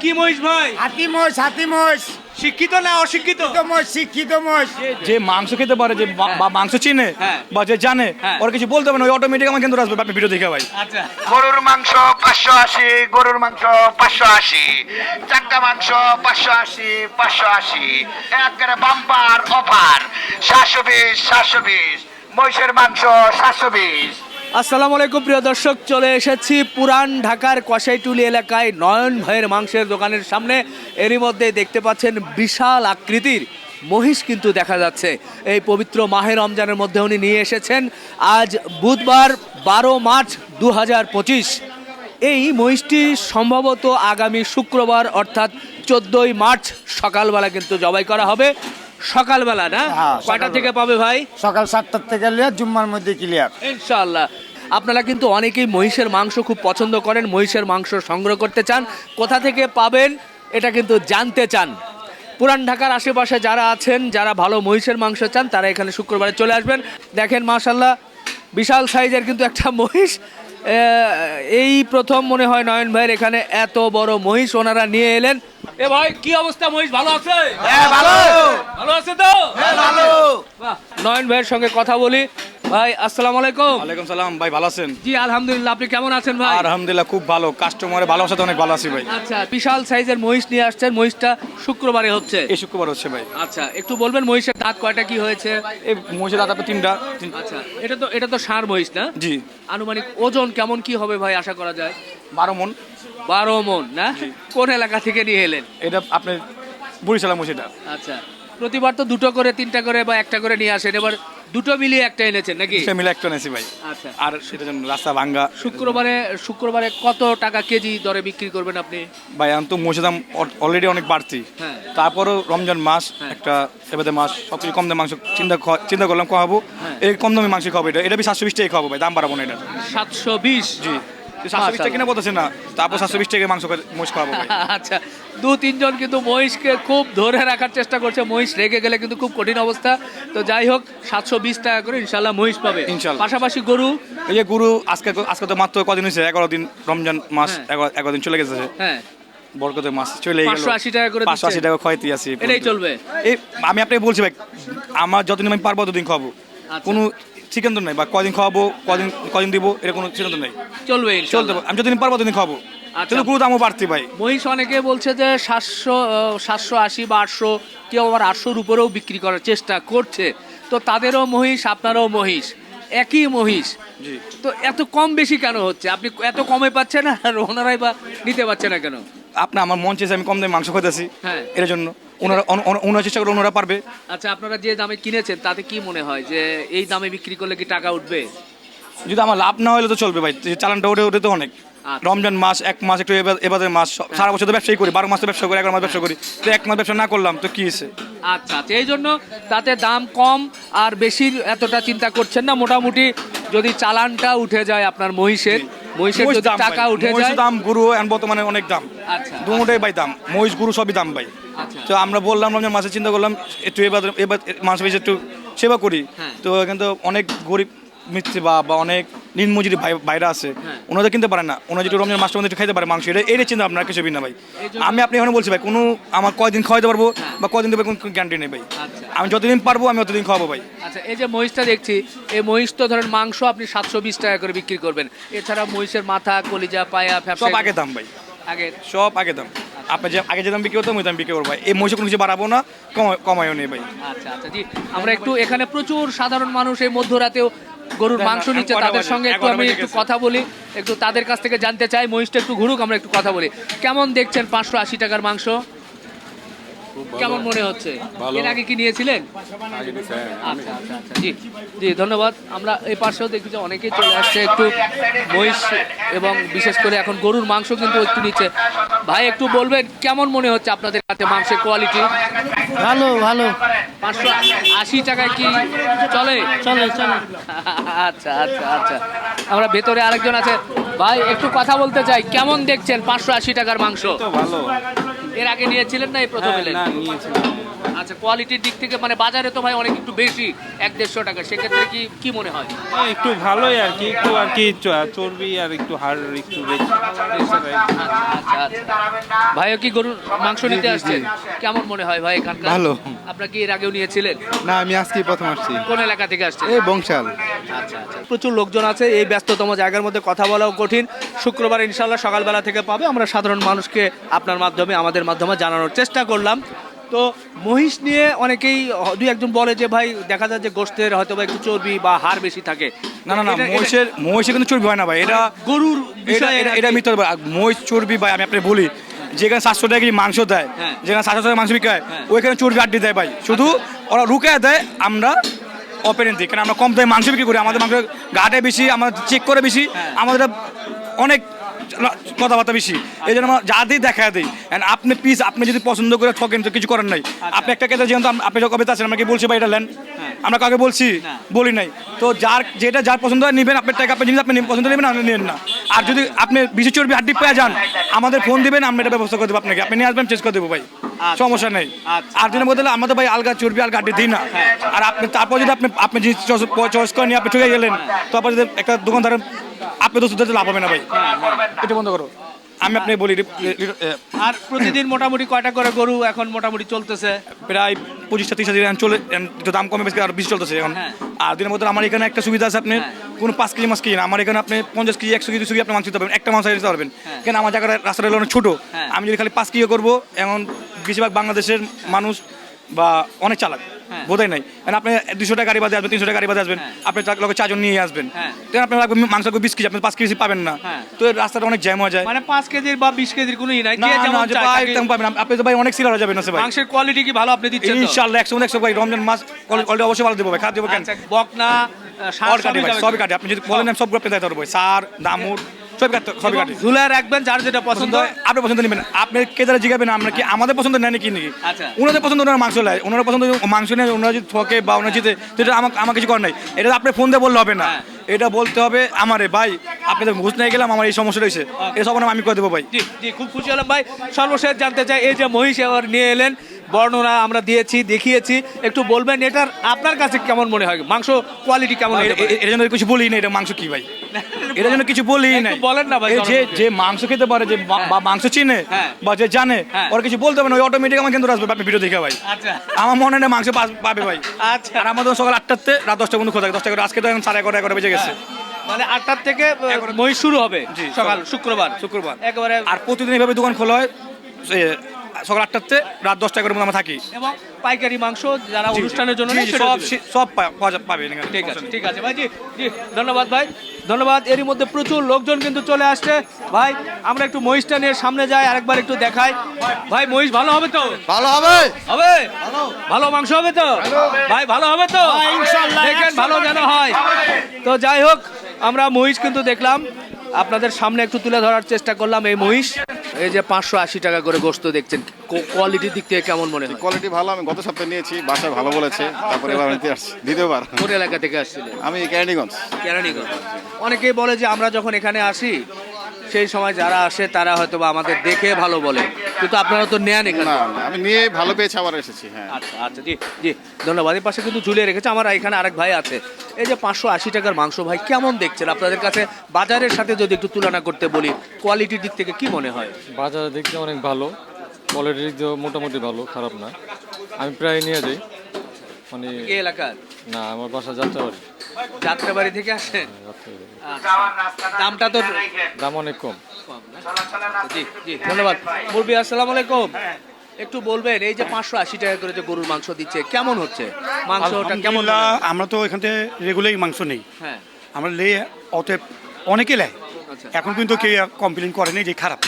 কি মহিষ ভাই? হাতি মোষ হাতি মোষ শিক্ষিত না অশিক্ষিত? শিক্ষিত মোষ শিক্ষিত মোষ যে মাংস খেতে পারে যে বা- বা মাংস চিনে হ্যাঁ। বা যে জানে হ্যাঁ। ওর কিছু বলতে হবে না ওই অটোমেটিক আমার কিন্তু আসবে। আপনি ভিডিও দেখে ভাই। আচ্ছা। গরুর মাংস পাঁচশো আশি গরুর মাংস পাঁচশো আশি চারটা মাংস পাঁচশো আশি পাঁচশো আশি। একবারে বাম্পার অফার সাতশো বিশ সাতশো বিশ। মহিষের মাংস সাতশো বিশ। আসসালামু আলাইকুম, প্রিয় দর্শক, চলে এসেছি পুরান ঢাকার কসাইটুলি এলাকায় নয়ন ভাইয়ের মাংসের দোকানের সামনে। এরই মধ্যে দেখতে পাচ্ছেন বিশাল আকৃতির মহিষ কিন্তু দেখা যাচ্ছে। এই পবিত্র মাহের রমজানের মধ্যে উনি নিয়ে এসেছেন। আজ বুধবার বারো মার্চ দু হাজার পঁচিশ। এই মহিষটি সম্ভবত আগামী শুক্রবার, অর্থাৎ চোদ্দোই মার্চ সকালবেলা কিন্তু জবাই করা হবে। সকালবেলা না? হ্যাঁ, কয়টা থেকে পাবে ভাই? সকাল সাতটার থেকে লিয়ে জুম্মার মধ্যে ক্লিয়ার ইনশাআল্লাহ। আপনারা কিন্তু অনেকেই মহিষের মাংস খুব পছন্দ করেন মহিষের মাংস সংগ্রহ করতে চান। কোথা থেকে পাবেন এটা কিন্তু জানতে চান। পুরান ঢাকার আশেপাশে যারা আছেন যারা ভালো মহিষের মাংস চান তারা এখানে শুক্রবারে চলে আসবেন। দেখেন মাশাল্লাহ বিশাল সাইজের কিন্তু একটা মহিষ। এই প্রথম মনে হয় নয়ন ভাইয়ের এখানে এত বড় মহিষ ওনারা নিয়ে এলেন। এ ভাই কি অবস্থা মহিষ? ভালো আছে? ভালো ভালো। আছে তো? ভালো। নয়ন ভাইয়ের সঙ্গে কথা বলি। ভাই আসসালামু আলাইকুম। ওয়ালাইকুম সালাম ভাই ভালো আছেন? জি আলহামদুলিল্লাহ আপনি কেমন আছেন ভাই? আলহামদুলিল্লাহ খুব ভালো। কাস্টমারের ভালোবাসাতে অনেক ভালো আছি ভাই। আচ্ছা বিশাল সাইজের মহিষ নিয়ে আসছেন। মহিষটা শুক্রবারে হচ্ছে। এই শুক্রবার হচ্ছে ভাই। আচ্ছা একটু বলবেন মহিষের দাঁত কয়টা কি হয়েছে? এই মহিষের দাঁত আপনার তিনটা। আচ্ছা এটা তো এটা তো ষাঁড় মহিষ না? জি। আনুমানিক ওজন কেমন কি হবে ভাই আশা করা যায়? বারো মন। বারো মন না? কোন এলাকা থেকে নিয়ে এলেন? এটা আপনার বরিশালা মহিষটা আচ্ছা প্রতিবার তো দুটো করে তিনটা করে বা একটা করে নিয়ে আসেন। এবার দুটো মিলিয়ে একটা এনেছেন নাকি? সে মিলে একটা নেছি ভাই। আচ্ছা। আর সেটা জন্য রাস্তা ভাঙ্গা। শুক্রবারে শুক্রবারে কত টাকা কেজি দরে বিক্রি করবেন আপনি? ভাই আমি তো মহিষের দাম অলরেডি অনেক বাড়তি। হ্যাঁ। তারপরও রমজান মাস হ্যাঁ। একটা এবারে মাস সব কিছু কম দামে মাংস চিন্তা চিন্তা করলাম খাওয়াবো। হ্যাঁ। এই কম দামে মাংস খাব এটা। এটা বি সাতশো বিশ টাকা খাব ভাই দাম বাড়াবো না এটা। সাতশো বিশ? জি। সাতশো বিশ টাকা কিনা বলতেছে না তারপর সাতশো বিশ টাকা মাংস মহিষ খাওয়াবো আচ্ছা দু তিনজন কিন্তু মহিষকে খুব ধরে রাখার চেষ্টা করছে। মহিষ রেগে গেলে কিন্তু খুব কঠিন অবস্থা। তো যাই হোক সাতশো বিশ টাকা করে ইনশাল্লাহ মহিষ পাবে। ইনশাল্লাহ। পাশাপাশি গরু। এই যে গুরু আজকে আজকে তো মাত্র কদিন হয়েছে? এগারো দিন রমজান মাস হ্যাঁ। এগারো দিন চলে গেছে। হ্যাঁ। বরকতের মাস চলে গেল। 580 টাকা করে পাঁচশো আশি দিচ্ছে। টাকা খাইতে আছি এটাই চলবে। এই আমি আপনাকে বলছি ভাই আমার যতদিন আমি পারব ততদিন খাব আচ্ছা। কোনো সিদ্ধান্ত নেই বা কদিন খাওয়াবো কদিন কদিন দিব এটা কোনো সিদ্ধান্ত নেই। চলবে চলতে। আমি যতদিন পারব ততদিন খাব আচ্ছা। কিন্তু গুরু দামও বাড়তি ভাই। মহিষ অনেকে বলছে যে সাতশো সাতশো আশি বা আটশো কেউ আবার আটশোর উপরেও বিক্রি করার চেষ্টা করছে। তো তাদেরও মহিষ আপনারও মহিষ একই মহিষ। তো এত কম বেশি কেন হচ্ছে? আপনি এত কমে পাচ্ছেন আর ওনারাই বা নিতে পারছে না কেন? আপনার আমার মন চেয়েছে আমি কম দামে মাংস খাইতেছি। হ্যাঁ। এর জন্য। ওনারা অন- চেষ্টা করে ওনারা পারবে। আচ্ছা আপনারা যে দামে কিনেছেন তাতে কি মনে হয় যে এই দামে বিক্রি করলে কি টাকা উঠবে? যদি আমার লাভ না হলে তো চলবে ভাই চালানটা ওঠে ওঠে তো অনেক। আচ্ছা। রমজান মাস এক মাস একটু এবার- এবারে মাস সারা বছর তো ব্যবসায়ী করি বারো মাস তো ব্যবসা করি এগারো মাস ব্যবসা করি। তো এক মাস ব্যবসা না করলাম তো কি হয়েছে? আচ্ছা আচ্ছা এই জন্য তাতে দাম কম আর বেশি এতটা চিন্তা করছেন না। মোটামুটি যদি চালানটা উঠে যায় আপনার মহিষের মহিষের যদি টাকা উঠে যায় দাম গুরু বর্তমানে অনেক দাম। আচ্ছা। দুটাই ভাই দাম মহিষ গুরু সবই দাম ভাই। তো আমরা বললাম রমজান মাসে চিন্তা করলাম একটু এবার এবার মাস বেশি একটু সেবা করি। হ্যাঁ। তো কিন্তু অনেক গরিব মিস্ত্রি বা বা অনেক দিনমজুরি ভাই ভাইরা আছে হ্যাঁ। ওনাদের কিনতে পারে না। ওনারা যদি রমজান মাসটা মধ্যে খাইতে পারে মাংস এটা এটা চিন্তা আপনার কিছু না ভাই। আমি আপনি এখানে বলছি ভাই কোনো আমার কয়দিন খাওয়াতে পারব বা কয়দিন দেবে কোনো গ্যারান্টি নেই ভাই। আচ্ছা। আমি যতদিন পারব আমি ততদিন খাওয়াবো ভাই। আচ্ছা এই যে মহিষটা দেখছি এই মহিষ তো ধরেন মাংস আপনি সাতশো বিশ টাকা করে বিক্রি করবেন। এছাড়া মহিষের মাথা কলিজা পায়া সব আগে দাম ভাই। আগে সব আগে দাম। আপনি যে আগে যেতাম বিক্রি করতাম ওই দাম বিক্রি করব ভাই। এই মহিষে কোনো কিছু বাড়াবো না কমায় কমায়ও নেই ভাই। আচ্ছা আচ্ছা জি। আমরা একটু এখানে প্রচুর সাধারণ মানুষ এই মধ্যরাতেও গরুর মাংস নিচ্ছে তাদের সঙ্গে একটু আমি একটু কথা বলি একটু তাদের কাছ থেকে জানতে চাই মহিষটা একটু ঘুরুক আমরা একটু কথা বলি। কেমন দেখছেন পাঁচশো আশি টাকার মাংস? কেমন মনে হচ্ছে? এর আগে কি নিয়েছিলেন? আচ্ছা আচ্ছা আচ্ছা। জি জি ধন্যবাদ। আমরা এই পাশেও দেখি যে অনেকেই চলে আসছে একটু মহিষ এবং বিশেষ করে এখন গরুর মাংস কিন্তু একটু নিচ্ছে। ভাই একটু বলবেন কেমন মনে হচ্ছে আপনাদের কাছে মাংসের কোয়ালিটি ভালো ভালো। পাঁচশো আশি টাকায় কি চলে? চলে চলে। আচ্ছা আচ্ছা আচ্ছা। আমরা ভেতরে আরেকজন আছে। ভাই একটু কথা বলতে চাই। কেমন দেখছেন পাঁচশো আশি টাকার মাংস? ভালো। এর আগে নিয়েছিলেন না এই প্রথম হ্যাঁ, এলেন? না নিয়েছি আচ্ছা কোয়ালিটির দিক থেকে মানে বাজারে তো ভাই অনেক একটু বেশি এক দেড়শো টাকা সেক্ষেত্রে কি কি মনে হয়? হ্যাঁ, একটু ভালোই আর কি একটু আর কি চর্বি আর একটু হাড় একটু বেশি হয়। আচ্ছা আচ্ছা ভাইও কি গরুর মাংস নিতে আসছেন কেমন মনে হয় ভাই এখানকার? ভালো। আপনার কি এর আগেও নিয়েছিলেন? না আমি আজকেই প্রথম আসছি। কোন এলাকা থেকে আসছেন? এই বংশাল। আচ্ছা আচ্ছা। প্রচুর লোকজন আছে এই ব্যস্ততম জায়গার মধ্যে কথা বলাও কঠিন। শুক্রবার ইনশাল্লাহ সকালবেলা থেকে পাবে আমরা সাধারণ মানুষকে আপনার মাধ্যমে আমাদের মাধ্যমে জানানোর চেষ্টা করলাম। তো মহিষ নিয়ে অনেকেই দুই একজন বলে যে ভাই দেখা যায় যে গোষ্ঠের হয়তো বা একটু চর্বি বা হাড় বেশি থাকে। না না না মহিষের মহিষের কিন্তু চর্বি হয় না ভাই। এটা গরুর এটা বিষয়ে এটা- মিথ্যা মহিষ চর্বি ভাই আমি আপনি বলি যেখানে সাতশো টাকা কেজি মাংস দেয় হ্যাঁ। যেখানে সাতশো টাকা মাংস বিকায় হ্যাঁ। ওইখানে চর্বি আড্ডি দেয় ভাই। শুধু ওরা রুকে দেয় আমরা অপেরেন দিই। কারণ আমরা কম দামে মাংস বিক্রি করি। আমাদের মাংস ঘাটে বেশি আমরা চেক করে বেশি। হ্যাঁ। আমাদের অনেক কথাবার্তা বেশি। এই জন্য আমরা যা দিই দেখা দিই। আপনি পিস আপনি যদি পছন্দ করে ঠকেন তো কিছু করার নাই। আপনি একটা কেটে যেহেতু আপনি যখন কবে আছেন আমরা কি বলছি ভাই এটা নেন। আমরা কাকে বলছি বলি নাই। তো যার যেটা যার পছন্দ হয় নেবেন আপনার টাকা আপনি জিনিস আপনি পছন্দ নেবেন আপনি নেন না। আর যদি আপনি বিশেষ চর্বি হাড্ডি পেয়ে যান আমাদের ফোন দিবেন আমরা এটা ব্যবস্থা করে দেবো আপনাকে। আপনি নিয়ে আসবেন চেঞ্জ করে দেবো ভাই। আচ্ছা। সমস্যা নেই। আচ্ছা। আর দিনের মধ্যে আমাদের ভাই আলগা চর্বি আলগা হাড্ডি দিই না। আর আপনি তারপর যদি আপনি আপনি জিনিস চয়েস করে নিয়ে আপনি ঠকে গেলেন তারপর যদি একটা দোকানদার আপনি তো শুধু লাভ হবে না ভাই এটা বন্ধ করো আমি আপনি বলি আর প্রতিদিন মোটামুটি কয়টা করে গরু এখন মোটামুটি চলতেছে প্রায় পঁচিশটা তিরিশটা দিন চলে একটু দাম কমে বেশি আর বেশি চলতেছে এখন হ্যাঁ। আর দিনের মধ্যে আমার এখানে একটা সুবিধা আছে আপনি হ্যাঁ। কোনো পাঁচ কেজি মাছ কিনে না। আমার এখানে আপনি পঞ্চাশ কেজি একশো কেজি দুশো কেজি আপনি মাছ দিতে পারবেন একটা মাছ দিতে পারবেন হ্যাঁ। কেন আমার জায়গাটা রাস্তাটা অনেক ছোটো। আমি যদি খালি পাঁচ কেজি করব এখন বেশিরভাগ বাংলাদেশের মানুষ বা অনেক চালাক হ্যাঁ। বোধহয় নাই কারণ আপনি দুশো টাকা গাড়ি বাদে আসবেন তিনশো টাকা গাড়ি বাদে আসবেন হ্যাঁ। আপনি চারজন নিয়ে আসবেন হ্যাঁ। তখন আপনার লাগবে মাংস লাগবে বিশ কেজি আপনি পাঁচ কেজি পাবেন না। তো রাস্তাটা অনেক জ্যাম হয়ে যায় মানে পাঁচ কেজির বা বিশ কেজির কোনো ই নাই পাবেন আপনি তো ভাই অনেক সিলার হয়ে যাবেন না ভাই মাংসের কোয়ালিটি কি ভালো আপনি দিচ্ছেন তো? ইনশাআল্লাহ একশো একশো ভাই রমজান মাস অলরেডি অবশ্যই ভালো দেবো ভাই খারাপ দেবো কেন আচ্ছা বকনা সবই তো? কাটে আপনি যদি বলেন সবগুলো আপনি দায়িত্ব সার দামুর সবই সবই কাটে ঝুলায় রাখবেন যার যেটা পছন্দ পছন্দ? হয় আপনি পছন্দ নেবেন আপনি কে যারা জিগাবেন আমরা কি আমাদের পছন্দ নেন কি নাকি? আচ্ছা। ওনাদের পছন্দ ওনারা মাংস নেয়। ওনারা পছন্দ মাংস নেয় ওনারা যদি ঠকে বা ওনারা জিতে সেটা আমাকে আমার কিছু করার নাই। এটা আপনি ফোন দিয়ে বললে হবে না। হ্যাঁ। এটা বলতে হবে আমারে ভাই আপনি তো ঘুষ নিয়ে গেলাম আমার এই সমস্যা রয়েছে। এই সব আমি করে দেবো ভাই। জি জি খুব খুশি হলাম ভাই। সর্বশেষ জানতে চাই এই যে মহিষ নিয়ে এলেন বর্ণনা আমরা দিয়েছি দেখিয়েছি। একটু বলবেন এটার আপনার কাছে কেমন মনে হয়? মাংস কোয়ালিটি কেমন ভাই, হতে পারে? এ- এ- এর জন্য কিছু বলি না এটা মাংস কি ভাই? এটার জন্য কিছু বলি না। বলেন না ভাই, যে যে মাংস খেতে পারে যে বা মাংস চিনে হ্যাঁ। বা যে জানে হ্যাঁ। ওর কিছু বলতে না ওই অটোমেটিক আমার কিন্তু আসবে আপনি ভিডিও দেখে ভাই। আচ্ছা। আমার মনে হয় মাংস পাবে ভাই। আচ্ছা। আর আমাদের সকাল আটটাতে রাত দশটা পর্যন্ত থাকে দশটা করে আজকে তো এখন সাড়ে এগারো এগারো বেজে গেছে। মানে আটটার থেকে মহিষ শুরু হবে সকাল। শুক্রবার। শুক্রবার। একেবারে আর প্রতিদিন এইভাবে দোকান খোলা হয় সকাল আটটাতে রাত দশটা এগারো পর্যন্ত আমরা থাকি। এবং পাইকারি মাংস যারা। অনুষ্ঠানের জন্য নেয় সব। সে- সব পা- পাওয়া যা- পাবেন এখানে। ঠিক আছে সমস্যা নেই। ঠিক আছে। ভাই জি জি ধন্যবাদ ভাই। ধন্যবাদ। এরই মধ্যে প্রচুর লোকজন কিন্তু চলে আসছে। ভাই আমরা একটু মহিষটা নিয়ে সামনে যাই আরেকবার একটু দেখাই। ভাই মহিষ ভালো হবে তো? ভালো হবে। হবে? ভালো মাংস হবে তো? ভাই ভালো হবে তো? দেখেন ভালো যেন হয়। তো যাই হোক আমরা মহিষ কিন্তু দেখলাম। আপনাদের সামনে একটু তুলে ধরার চেষ্টা করলাম এই মহিষ। এই যে পাঁচশো আশি টাকা করে গোস্ত দেখছেন কোয়ালিটির দিক থেকে কেমন মনে হয়? কোয়ালিটি ভালো আমি গত সপ্তাহে নিয়েছি বাসায় ভালো বলেছে তারপরে এবার নিতে আসছি দ্বিতীয়বার। কোন এলাকা থেকে আসছিলেন? আমি ক্যারানিগঞ্জ কেরানীগঞ্জ। অনেকেই বলে যে আমরা যখন এখানে আসি সেই সময় যারা আসে তারা হয়তো বা আমাদের দেখে ভালো বলে। কিন্তু আপনারা তো নেন এখানে। আমি নিয়ে ভালো পেয়েছি আবার এসেছি হ্যাঁ। আচ্ছা আচ্ছা জি জি ধন্যবাদ। এই পাশে কিন্তু ঝুলিয়ে রেখেছে আমার এখানে আরেক ভাই আছে। এই যে পাঁচশো আশি টাকার মাংস ভাই কেমন দেখছেন? আপনাদের কাছে বাজারের সাথে যদি একটু তুলনা করতে বলি কোয়ালিটির দিক থেকে কি মনে হয়? বাজারে দেখতে অনেক ভালো কোয়ালিটির দিক মোটামুটি ভালো খারাপ না। আমি প্রায় নিয়ে যাই মানে এলাকার? না আমার বাসা যাত্রাবাড়ি। যাত্রাবাড়ি থেকে আসেন? আচ্ছা। দামটা তো দাম অনেক কম। কম জি জি ধন্যবাদ। মুরবি আসসালামু আলাইকুম। একটু বলবেন এই যে পাঁচশো আশি টাকা করে যে গরুর মাংস দিচ্ছে কেমন হচ্ছে? মাংসটা কেমন মনে আমরা তো এখান থেকে রেগুলারই মাংস নেই। হ্যাঁ। আমরা লে অতএব অনেকে নেয় আচ্ছা। এখন কিন্তু কেউ কমপ্লেন করেনি যে খারাপ।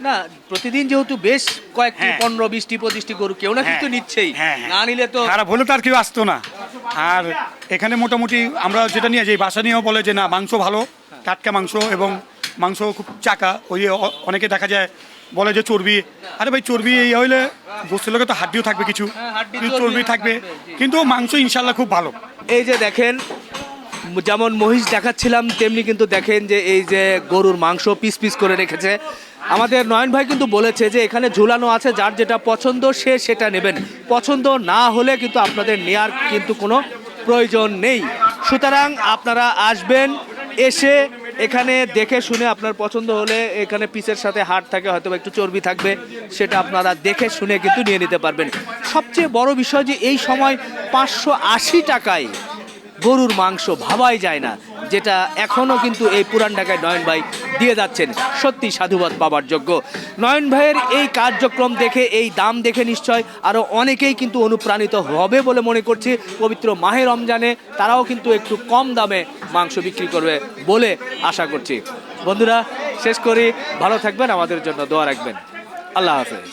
না প্রতিদিন যেহেতু বেশ কয়েকটি হ্যাঁ। পনেরো বিশটি পঁচিশটি গরু কেউ না কিন্তু হ্যাঁ, নিচ্ছেই। হ্যাঁ, হ্যাঁ। না নিলে তো খারাপ হলে তো আর কেউ আসতো না। আর এখানে মোটামুটি আমরা যেটা নিয়ে যাই বাসা নিয়েও বলে যে না মাংস ভালো টাটকা মাংস এবং মাংস খুব চাকা। ওই অ- অনেকে দেখা যায় বলে যে চর্বি। আরে ভাই চর্বি এই হইলে গোস্তের লোকে তো হাড্ডিও থাকবে কিছু। হ্যাঁ, চর্বি চর্বি থাকবে। থাকবে, কিন্তু মাংস ইনশাল্লাহ খুব ভালো। এই যে দেখেন যেমন মহিষ দেখাচ্ছিলাম তেমনি কিন্তু দেখেন যে এই যে গরুর মাংস পিস পিস করে রেখেছে। আমাদের নয়ন ভাই কিন্তু বলেছে যে এখানে ঝুলানো আছে যার যেটা পছন্দ সে সেটা নেবেন। পছন্দ না হলে কিন্তু আপনাদের নেয়ার কিন্তু কোনো প্রয়োজন নেই। সুতরাং আপনারা আসবেন এসে এখানে দেখে শুনে আপনার পছন্দ হলে এখানে পিসের সাথে হাট থাকে হয়তো একটু চর্বি থাকবে, সেটা আপনারা দেখে শুনে কিন্তু নিয়ে নিতে পারবেন। সবচেয়ে বড় বিষয় যে এই সময় পাঁচশো আশি টাকায় গরুর মাংস ভাবাই যায় না, যেটা এখনও কিন্তু এই পুরান ঢাকায় নয়ন ভাই দিয়ে যাচ্ছেন। সত্যি সাধুবাদ পাবার যোগ্য। নয়ন ভাইয়ের এই কার্যক্রম দেখে, এই দাম দেখে নিশ্চয় আরও অনেকেই কিন্তু অনুপ্রাণিত হবে বলে মনে করছি। পবিত্র মাহে রমজানে তারাও কিন্তু একটু কম দামে মাংস বিক্রি করবে বলে আশা করছি। বন্ধুরা, শেষ করি। ভালো থাকবেন, আমাদের জন্য দোয়া রাখবেন। আল্লাহ হাফেজ।